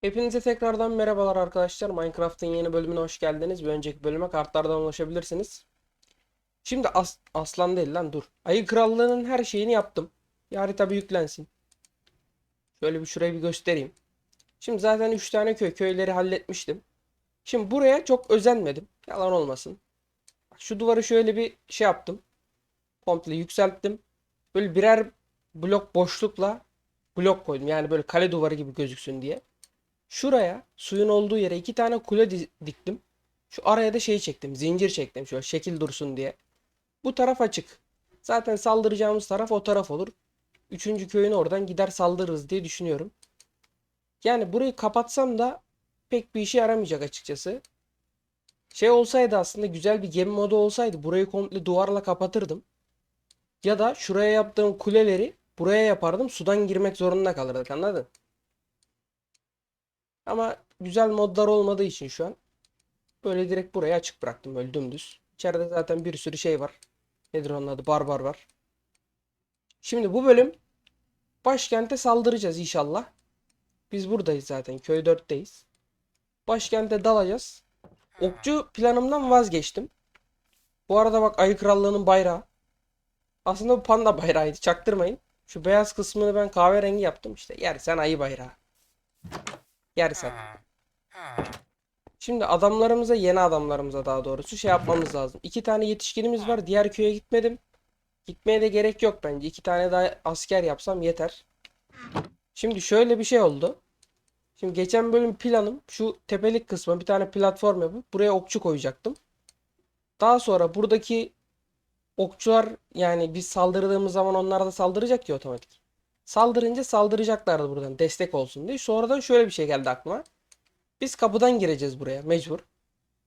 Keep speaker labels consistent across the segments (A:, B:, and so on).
A: Hepinize tekrardan merhabalar arkadaşlar. Minecraft'ın yeni bölümüne hoş geldiniz. Bir önceki bölüme kartlardan ulaşabilirsiniz. Şimdi as- aslan değil lan dur. Ayı Krallığı'nın her şeyini yaptım. Bir harita bir yüklensin. Şöyle bir şurayı bir göstereyim. Şimdi zaten 3 tane köy köyleri halletmiştim. Şimdi buraya çok özenmedim. Yalan olmasın. Şu duvarı şöyle bir şey yaptım. Komple yükselttim. Böyle birer blok boşlukla blok koydum. Yani böyle kale duvarı gibi gözüksün diye. Şuraya suyun olduğu yere iki tane kule di- diktim. Şu araya da şey çektim. Zincir çektim şöyle şekil dursun diye. Bu taraf açık. Zaten saldıracağımız taraf o taraf olur. Üçüncü köyün oradan gider saldırırız diye düşünüyorum. Yani burayı kapatsam da pek bir işe yaramayacak açıkçası. Şey olsaydı aslında güzel bir gemi modu olsaydı burayı komple duvarla kapatırdım. Ya da şuraya yaptığım kuleleri buraya yapardım. Sudan girmek zorunda kalırdık anladın? Ama güzel modlar olmadığı için şu an böyle direkt buraya açık bıraktım böyle dümdüz. İçeride zaten bir sürü şey var. Nedir onun adı? Barbar var. Şimdi bu bölüm başkente saldıracağız inşallah. Biz buradayız zaten. Köy 4'teyiz. Başkente dalacağız. Okçu planımdan vazgeçtim. Bu arada bak Ayı Krallığı'nın bayrağı. Aslında bu panda bayrağıydı. Çaktırmayın. Şu beyaz kısmını ben kahverengi yaptım. İşte yer sen ayı bayrağı. Yersen. Şimdi adamlarımıza yeni adamlarımıza daha doğrusu şey yapmamız lazım. İki tane yetişkinimiz var. Diğer köye gitmedim. Gitmeye de gerek yok bence. İki tane daha asker yapsam yeter. Şimdi şöyle bir şey oldu. Şimdi geçen bölüm planım şu tepelik kısmı bir tane platform yapıp buraya okçu koyacaktım. Daha sonra buradaki okçular yani biz saldırdığımız zaman onlar da saldıracak ya otomatik. Saldırınca saldıracaklardı buradan destek olsun diye. Sonradan şöyle bir şey geldi aklıma. Biz kapıdan gireceğiz buraya mecbur.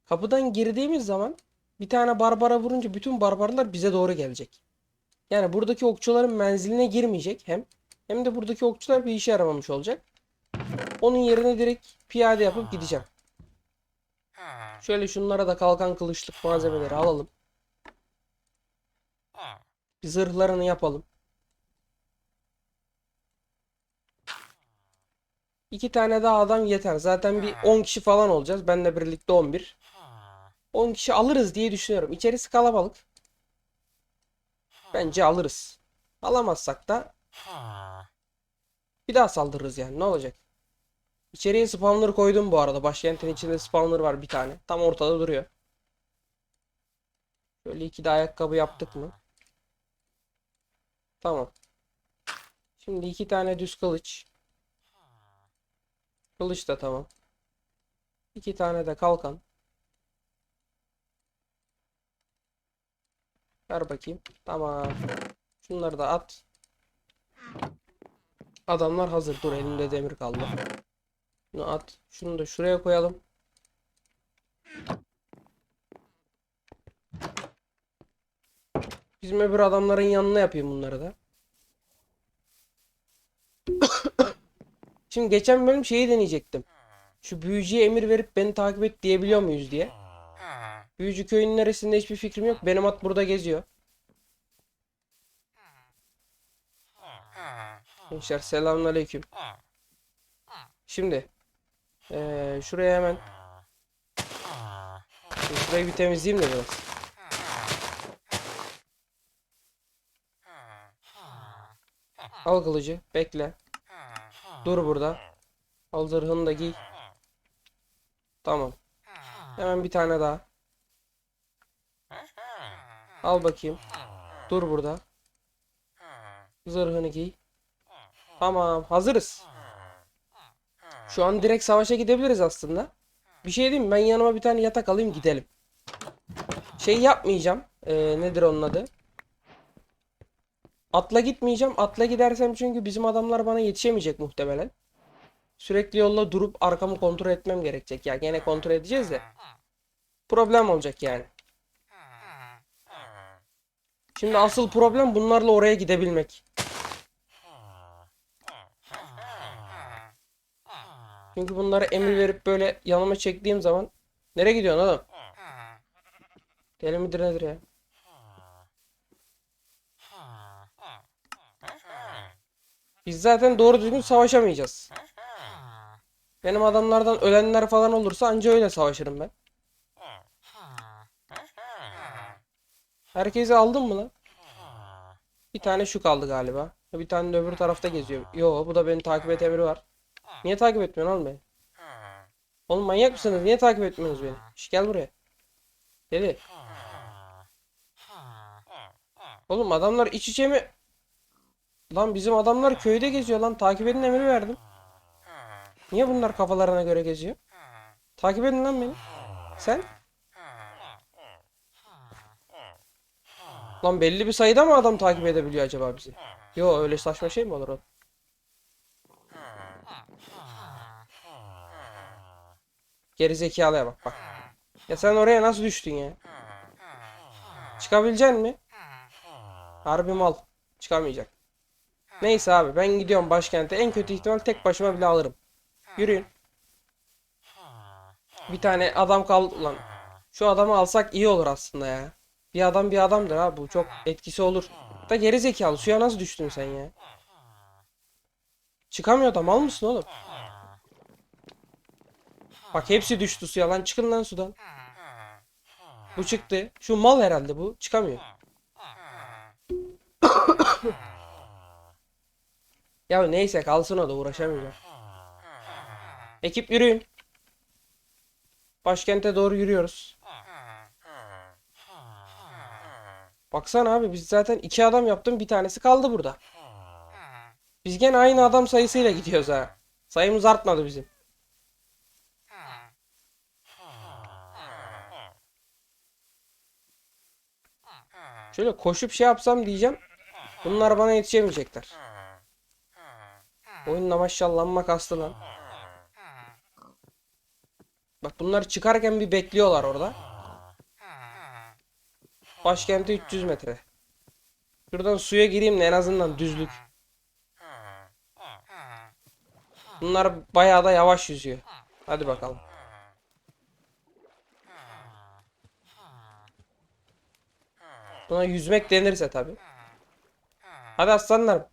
A: Kapıdan girdiğimiz zaman bir tane barbara vurunca bütün barbarlar bize doğru gelecek. Yani buradaki okçuların menziline girmeyecek hem hem de buradaki okçular bir işe yaramamış olacak. Onun yerine direkt piyade yapıp gideceğim. Şöyle şunlara da kalkan kılıçlık malzemeleri alalım. Bir zırhlarını yapalım. İki tane daha adam yeter. Zaten bir 10 kişi falan olacağız. Benle birlikte 11. 10 kişi alırız diye düşünüyorum. İçerisi kalabalık. Bence alırız. Alamazsak da bir daha saldırırız yani. Ne olacak? İçeriye spawner koydum bu arada. Başkentin içinde spawner var bir tane. Tam ortada duruyor. Şöyle iki de ayakkabı yaptık mı? Tamam. Şimdi iki tane düz kılıç. Kılıç da tamam. İki tane de kalkan. Ver bakayım. Tamam. Şunları da at. Adamlar hazır. Dur elimde demir kaldı. Şunu at. Şunu da şuraya koyalım. Bizim öbür adamların yanına yapayım bunları da. Şimdi geçen bölüm şeyi deneyecektim. Şu büyücüye emir verip beni takip et diyebiliyor muyuz diye. Büyücü köyünün neresinde hiçbir fikrim yok. Benim at burada geziyor. Gençler selamünaleyküm. Şimdi eee, şuraya hemen şurayı bir temizleyeyim de biraz. Al kılıcı. Bekle. Dur burada. Al zırhını da giy. Tamam. Hemen bir tane daha. Al bakayım. Dur burada. Zırhını giy. Tamam. Hazırız. Şu an direkt savaşa gidebiliriz aslında. Bir şey diyeyim? Ben yanıma bir tane yatak alayım gidelim. Şey yapmayacağım. Ee, nedir onun adı? Atla gitmeyeceğim. Atla gidersem çünkü bizim adamlar bana yetişemeyecek muhtemelen. Sürekli yolda durup arkamı kontrol etmem gerekecek. Ya gene kontrol edeceğiz de. Problem olacak yani. Şimdi asıl problem bunlarla oraya gidebilmek. Çünkü bunlara emir verip böyle yanıma çektiğim zaman nereye gidiyorsun oğlum? Deli midir nedir ya? Biz zaten doğru düzgün savaşamayacağız. Benim adamlardan ölenler falan olursa anca öyle savaşırım ben. Herkesi aldın mı lan? Bir tane şu kaldı galiba. Bir tane de öbür tarafta geziyor. Yo bu da beni takip et emri var. Niye takip etmiyorsun oğlum beni? Oğlum manyak mısınız? Niye takip etmiyorsunuz beni? Şş gel buraya. Deli. Oğlum adamlar iç içe mi? Lan bizim adamlar köyde geziyor lan. Takip edin emri verdim. Niye bunlar kafalarına göre geziyor? Takip edin lan beni. Sen? Lan belli bir sayıda mı adam takip edebiliyor acaba bizi? Yo öyle saçma şey mi olur oğlum? Geri zekalıya bak bak. Ya sen oraya nasıl düştün ya? Çıkabilecek mi? Harbi mal. Çıkamayacak. Neyse abi ben gidiyorum başkente. En kötü ihtimal tek başıma bile alırım. Yürüyün. Bir tane adam kaldı ulan. Şu adamı alsak iyi olur aslında ya. Bir adam bir adamdır abi bu çok etkisi olur. Da geri zekalı suya nasıl düştün sen ya? Çıkamıyor da mal mısın oğlum? Bak hepsi düştü suya lan çıkın lan sudan. Bu çıktı. Şu mal herhalde bu. Çıkamıyor. Ya neyse kalsın o da uğraşamayacağım. Ekip yürüyün. Başkente doğru yürüyoruz. Baksana abi biz zaten iki adam yaptım bir tanesi kaldı burada. Biz gene aynı adam sayısıyla gidiyoruz ha. Sayımız artmadı bizim. Şöyle koşup şey yapsam diyeceğim. Bunlar bana yetişemeyecekler. Oyunla maşallah amma kastı lan. Bak bunlar çıkarken bir bekliyorlar orada. Başkenti 300 metre. Şuradan suya gireyim de en azından düzlük. Bunlar bayağı da yavaş yüzüyor. Hadi bakalım. Buna yüzmek denirse tabi. Hadi aslanlar.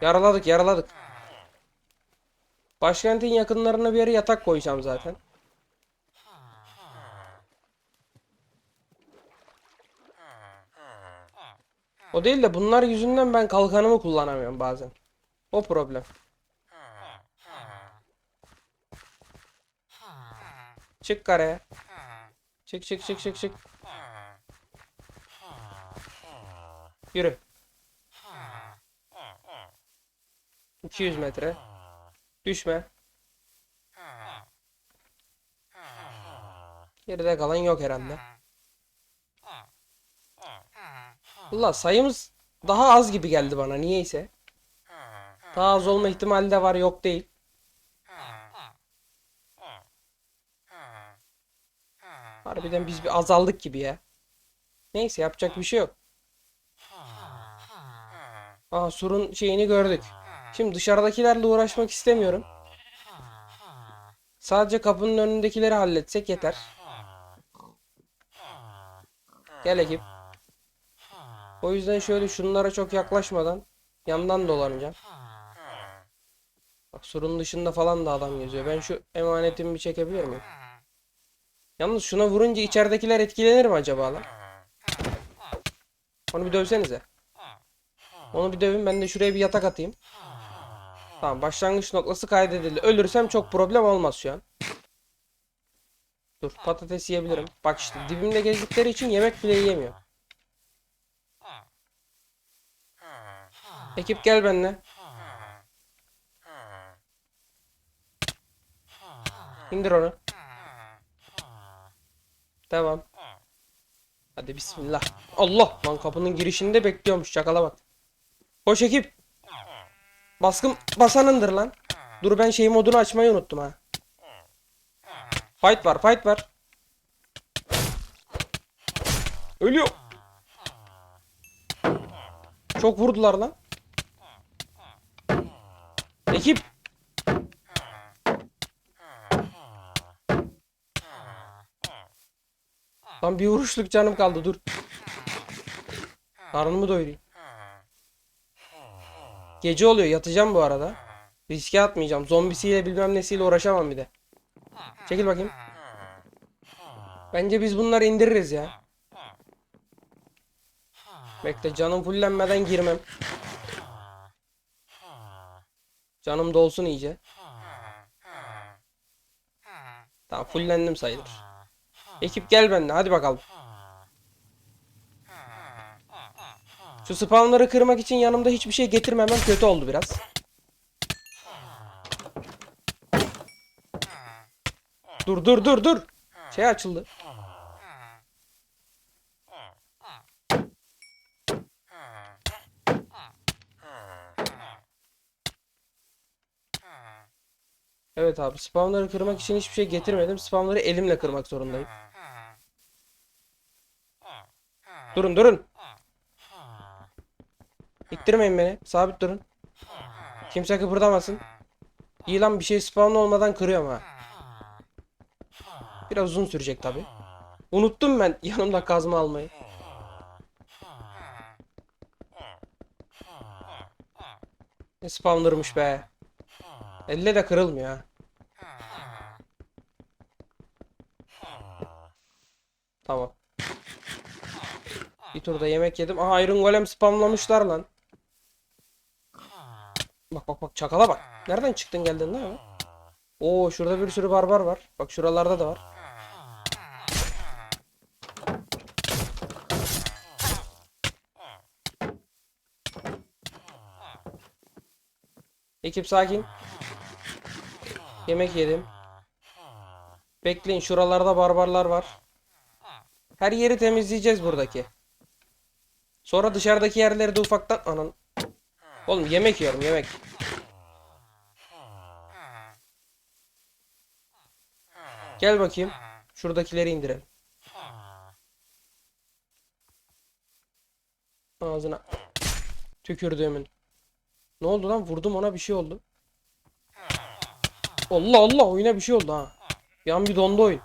A: Yaraladık yaraladık. Başkentin yakınlarına bir yere yatak koyacağım zaten. O değil de bunlar yüzünden ben kalkanımı kullanamıyorum bazen. O problem. Çık karaya. Çık çık çık çık çık. Yürü. 200 metre. Düşme. Geride kalan yok herhalde. Allah sayımız daha az gibi geldi bana niyeyse. Daha az olma ihtimali de var yok değil. Harbiden biz bir azaldık gibi ya. Neyse yapacak bir şey yok. Aa surun şeyini gördük. Şimdi dışarıdakilerle uğraşmak istemiyorum. Sadece kapının önündekileri halletsek yeter. Gel ekip. O yüzden şöyle şunlara çok yaklaşmadan yandan dolanacağım. Bak surun dışında falan da adam geziyor. Ben şu emanetimi bir çekebilir miyim? Yalnız şuna vurunca içeridekiler etkilenir mi acaba lan? Onu bir dövsenize. Onu bir dövün ben de şuraya bir yatak atayım. Tamam başlangıç noktası kaydedildi. Ölürsem çok problem olmaz şu an. Dur patates yiyebilirim. Bak işte dibimde gezdikleri için yemek bile yiyemiyor. Ekip gel benimle. İndir onu. Tamam. Hadi bismillah. Allah lan kapının girişinde bekliyormuş çakala bak. Koş ekip. Baskın basanındır lan. Dur ben şey modunu açmayı unuttum ha. Fight var fight var. Ölüyor. Çok vurdular lan. Ekip. Lan bir vuruşluk canım kaldı dur. Karnımı doyurayım. Gece oluyor yatacağım bu arada. Riske atmayacağım. Zombisiyle bilmem nesiyle uğraşamam bir de. Çekil bakayım. Bence biz bunları indiririz ya. Bekle canım fullenmeden girmem. Canım dolsun iyice. Tamam fullendim sayılır. Ekip gel benimle hadi bakalım. Şu spawnları kırmak için yanımda hiçbir şey getirmemem kötü oldu biraz. Dur dur dur dur. Şey açıldı. Evet abi spamları kırmak için hiçbir şey getirmedim. Spamları elimle kırmak zorundayım. Durun durun. İttirmeyin beni. Sabit durun. Kimse kıpırdamasın. İyi lan bir şey spawn olmadan kırıyorum ha. Biraz uzun sürecek tabi. Unuttum ben yanımda kazma almayı. Ne spawner'mış be. Elle de kırılmıyor ha. Tamam. Bir turda yemek yedim. Aha Iron Golem spamlamışlar lan. Çakala bak. Nereden çıktın geldin lan? Oo şurada bir sürü barbar var. Bak şuralarda da var. Ekip sakin. Yemek yedim. Bekleyin şuralarda barbarlar var. Her yeri temizleyeceğiz buradaki. Sonra dışarıdaki yerleri de ufaktan anan. Oğlum yemek yiyorum yemek. Gel bakayım. Şuradakileri indirelim. Ağzına tükürdüğümün. Ne oldu lan? Vurdum ona bir şey oldu. Allah Allah oyuna bir şey oldu ha. Bir an bir dondu oyun.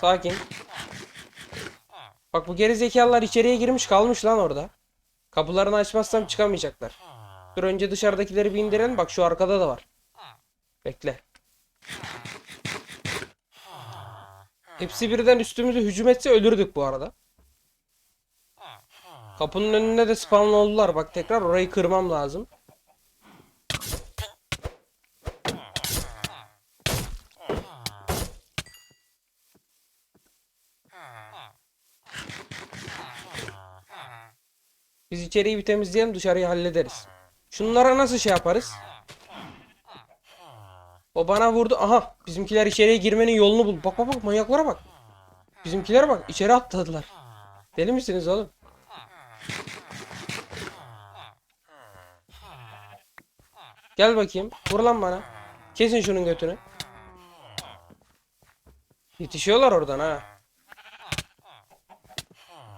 A: Sakin. Bak bu geri içeriye girmiş kalmış lan orada. Kapılarını açmazsam çıkamayacaklar. Dur önce dışarıdakileri bir indirelim. Bak şu arkada da var. Bekle. Hepsi birden üstümüze hücum etse ölürdük bu arada. Kapının önünde de spawn oldular. Bak tekrar orayı kırmam lazım. Biz içeriği bir temizleyelim dışarıyı hallederiz. Şunlara nasıl şey yaparız? O bana vurdu. Aha bizimkiler içeriye girmenin yolunu bul. Bak bak bak manyaklara bak. Bizimkilere bak içeri atladılar. Deli misiniz oğlum? Gel bakayım. Vur lan bana. Kesin şunun götünü. Yetişiyorlar oradan ha.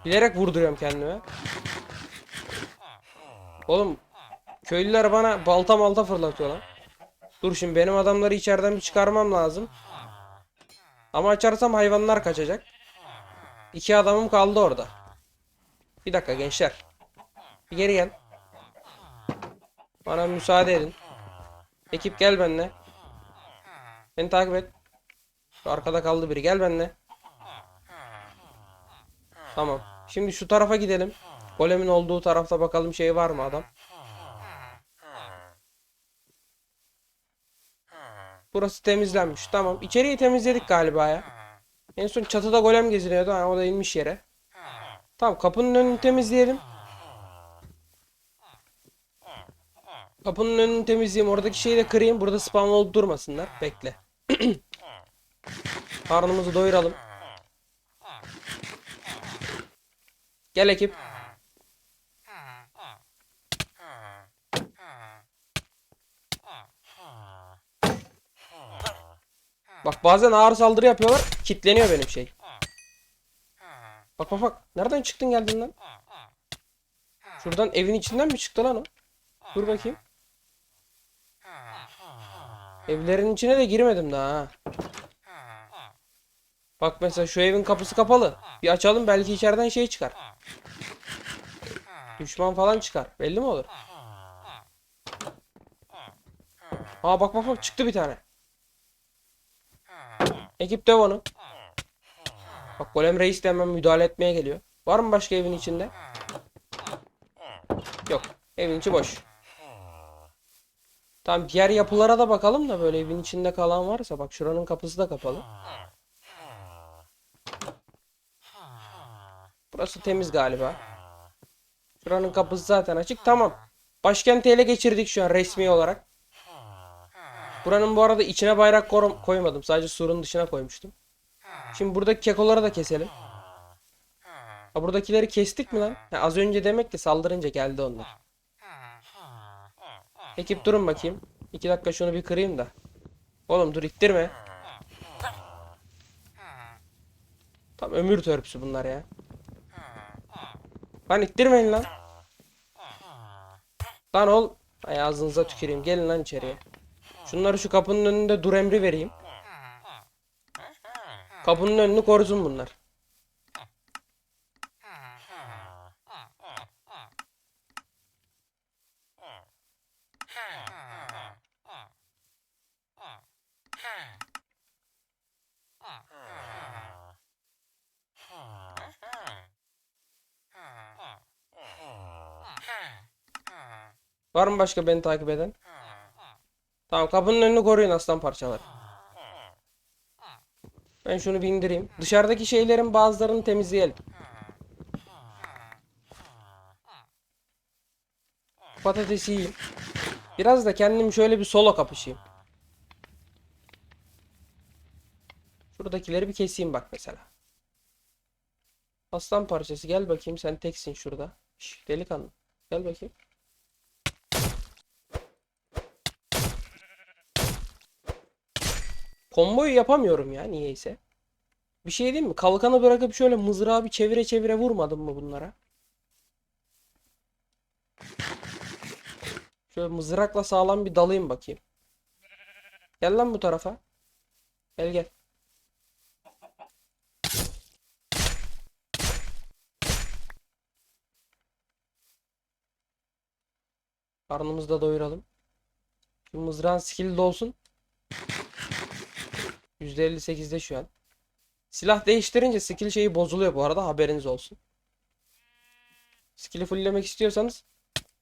A: Bilerek vurduruyorum kendime. Oğlum köylüler bana balta malta fırlatıyor lan. Dur şimdi benim adamları içeriden bir çıkarmam lazım. Ama açarsam hayvanlar kaçacak. İki adamım kaldı orada. Bir dakika gençler. Bir geri gel. Bana müsaade edin. Ekip gel benimle. Beni takip et. Şu arkada kaldı biri. Gel benimle. Tamam. Şimdi şu tarafa gidelim. Golemin olduğu tarafta bakalım şey var mı adam. Burası temizlenmiş. Tamam. İçeriği temizledik galiba ya. En son çatıda golem geziniyordu. Ha, o da inmiş yere. Tamam kapının önünü temizleyelim. Kapının önünü temizleyeyim. Oradaki şeyi de kırayım. Burada spawn olup durmasınlar. Bekle. Karnımızı doyuralım. Gel ekip. Bak bazen ağır saldırı yapıyorlar. Kitleniyor benim şey. Bak bak bak. Nereden çıktın geldin lan? Şuradan evin içinden mi çıktı lan o? Dur bakayım. Evlerin içine de girmedim daha ha. Bak mesela şu evin kapısı kapalı. Bir açalım belki içeriden şey çıkar. Düşman falan çıkar. Belli mi olur? Aa bak bak bak çıktı bir tane. Ekip döv onu. Bak Golem Reis de hemen müdahale etmeye geliyor. Var mı başka evin içinde? Yok. Evin içi boş. Tamam diğer yapılara da bakalım da böyle evin içinde kalan varsa bak şuranın kapısı da kapalı. Burası temiz galiba. Şuranın kapısı zaten açık. Tamam. Başkenti ele geçirdik şu an resmi olarak. Buranın bu arada içine bayrak koymadım. Sadece surun dışına koymuştum. Şimdi buradaki kekoları da keselim. Ha buradakileri kestik mi lan? Ha, az önce demek ki saldırınca geldi onlar. Ekip durun bakayım. İki dakika şunu bir kırayım da. Oğlum dur ittirme. Tam ömür törpüsü bunlar ya. Lan ittirmeyin lan. Lan ol. Ay ağzınıza tüküreyim. Gelin lan içeriye. Şunları şu kapının önünde dur emri vereyim. Kapının önünü korusun bunlar. Var mı başka beni takip eden? Tamam kapının önünü koruyun aslan parçaları. Ben şunu bir indireyim. Dışarıdaki şeylerin bazılarını temizleyelim. Patatesi yiyeyim. Biraz da kendim şöyle bir solo kapışayım. Şuradakileri bir keseyim bak mesela. Aslan parçası gel bakayım sen teksin şurada. Şş, delikanlı. Gel bakayım. Komboyu yapamıyorum ya niyeyse. Bir şey diyeyim mi? Kalkanı bırakıp şöyle mızrağı bir çevire çevire vurmadım mı bunlara? Şöyle mızrakla sağlam bir dalayım bakayım. Gel lan bu tarafa. Gel gel. Karnımızı da doyuralım. Şu mızrağın skill'i de olsun. %58'de şu an. Silah değiştirince skill şeyi bozuluyor bu arada haberiniz olsun. Skill'i fulllemek istiyorsanız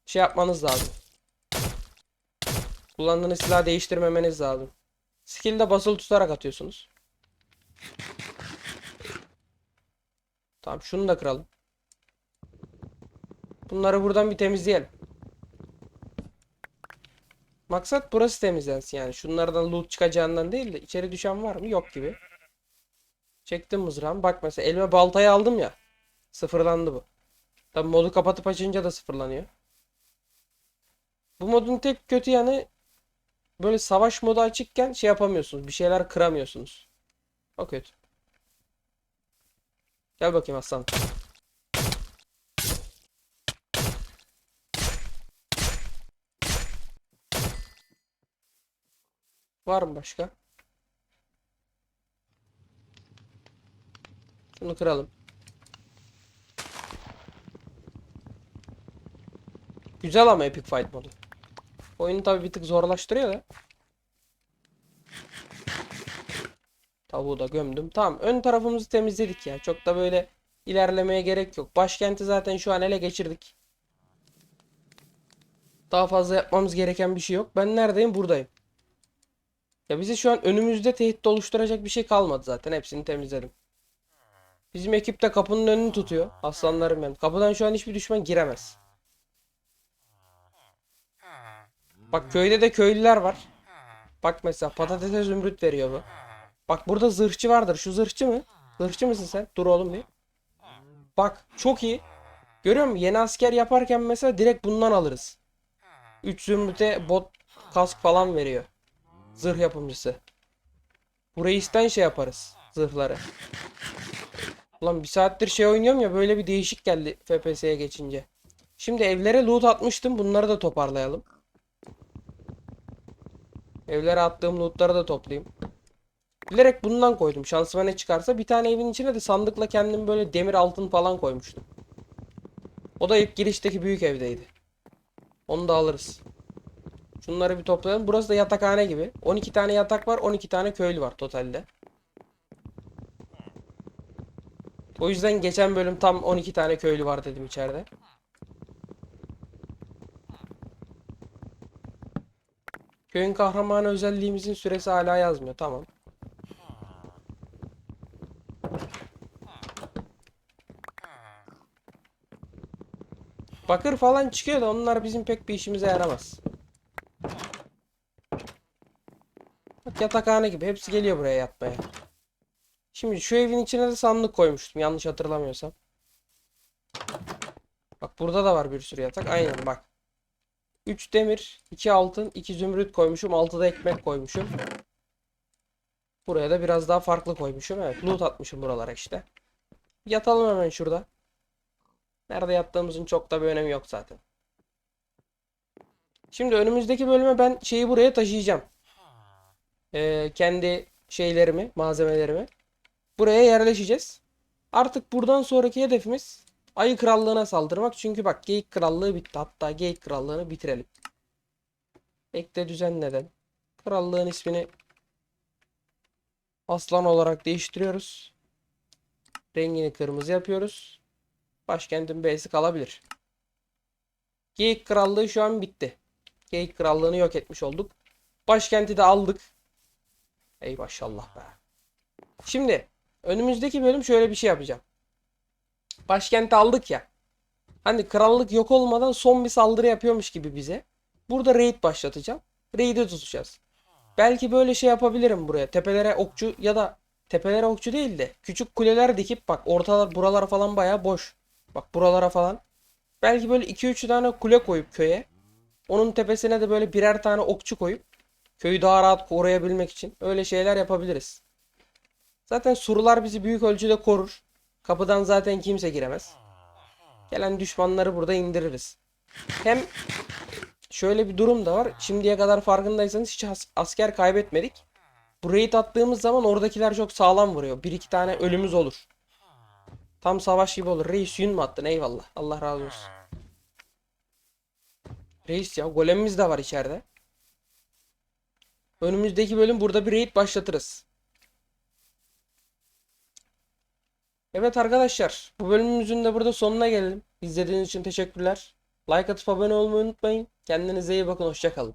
A: şey yapmanız lazım. Kullandığınız silahı değiştirmemeniz lazım. Skill'i de basılı tutarak atıyorsunuz. Tamam şunu da kıralım. Bunları buradan bir temizleyelim. Maksat burası temizlensin yani. Şunlardan loot çıkacağından değil de içeri düşen var mı? Yok gibi. Çektim mızrağımı. Bak mesela elime baltayı aldım ya. Sıfırlandı bu. Tabi modu kapatıp açınca da sıfırlanıyor. Bu modun tek kötü yanı böyle savaş modu açıkken şey yapamıyorsunuz. Bir şeyler kıramıyorsunuz. O kötü. Gel bakayım aslan. Var mı başka? Şunu kıralım. Güzel ama Epic Fight modu. Oyunu tabi bir tık zorlaştırıyor da. Tavuğu da gömdüm. Tamam ön tarafımızı temizledik ya. Çok da böyle ilerlemeye gerek yok. Başkenti zaten şu an ele geçirdik. Daha fazla yapmamız gereken bir şey yok. Ben neredeyim? Buradayım. Ya bize şu an önümüzde tehdit oluşturacak bir şey kalmadı zaten. Hepsini temizledim. Bizim ekip de kapının önünü tutuyor. Aslanlarım benim. Kapıdan şu an hiçbir düşman giremez. Bak köyde de köylüler var. Bak mesela patatese zümrüt veriyor bu. Bak burada zırhçı vardır. Şu zırhçı mı? Zırhçı mısın sen? Dur oğlum bir. Bak çok iyi. Görüyor musun? Yeni asker yaparken mesela direkt bundan alırız. 3 zümrüte bot kask falan veriyor. Zırh yapımcısı. Bu reisten şey yaparız. Zırhları. Ulan bir saattir şey oynuyorum ya böyle bir değişik geldi FPS'ye geçince. Şimdi evlere loot atmıştım. Bunları da toparlayalım. Evlere attığım lootları da toplayayım. Bilerek bundan koydum. Şansıma ne çıkarsa. Bir tane evin içine de sandıkla kendim böyle demir altın falan koymuştum. O da ilk girişteki büyük evdeydi. Onu da alırız. Şunları bir toplayalım. Burası da yatakhane gibi. 12 tane yatak var. 12 tane köylü var totalde. O yüzden geçen bölüm tam 12 tane köylü var dedim içeride. Köyün kahramanı özelliğimizin süresi hala yazmıyor. Tamam. Bakır falan çıkıyor da onlar bizim pek bir işimize yaramaz. Bak yatakhane gibi. Hepsi geliyor buraya yatmaya. Şimdi şu evin içine de sandık koymuştum. Yanlış hatırlamıyorsam. Bak burada da var bir sürü yatak. Aynen bak. 3 demir, 2 altın, 2 zümrüt koymuşum. 6 da ekmek koymuşum. Buraya da biraz daha farklı koymuşum. Evet loot atmışım buralara işte. Yatalım hemen şurada. Nerede yattığımızın çok da bir önemi yok zaten. Şimdi önümüzdeki bölüme ben şeyi buraya taşıyacağım. Ee, kendi şeylerimi, malzemelerimi. Buraya yerleşeceğiz. Artık buradan sonraki hedefimiz Ayı Krallığı'na saldırmak. Çünkü bak Geyik Krallığı bitti. Hatta Geyik Krallığı'nı bitirelim. Ekle düzen neden? Krallığın ismini Aslan olarak değiştiriyoruz. Rengini kırmızı yapıyoruz. Başkentin B'si kalabilir. Geyik Krallığı şu an bitti. Geyik Krallığı'nı yok etmiş olduk. Başkenti de aldık. Ey maşallah be. Şimdi önümüzdeki bölüm şöyle bir şey yapacağım. Başkenti aldık ya. Hani krallık yok olmadan son bir saldırı yapıyormuş gibi bize. Burada raid başlatacağım. Raid'i tutacağız. Belki böyle şey yapabilirim buraya. Tepelere okçu ya da tepelere okçu değil de küçük kuleler dikip bak ortalar buralara falan bayağı boş. Bak buralara falan. Belki böyle 2-3 tane kule koyup köye. Onun tepesine de böyle birer tane okçu koyup köyü daha rahat koruyabilmek için öyle şeyler yapabiliriz. Zaten surlar bizi büyük ölçüde korur. Kapıdan zaten kimse giremez. Gelen düşmanları burada indiririz. Hem şöyle bir durum da var. Şimdiye kadar farkındaysanız hiç as- asker kaybetmedik. Bu raid attığımız zaman oradakiler çok sağlam vuruyor. Bir iki tane ölümümüz olur. Tam savaş gibi olur. Reis yün mü attın? Eyvallah. Allah razı olsun. Reis ya golemimiz de var içeride. Önümüzdeki bölüm burada bir raid başlatırız. Evet arkadaşlar, bu bölümümüzün de burada sonuna gelelim. İzlediğiniz için teşekkürler. Like atıp abone olmayı unutmayın. Kendinize iyi bakın, hoşça kalın.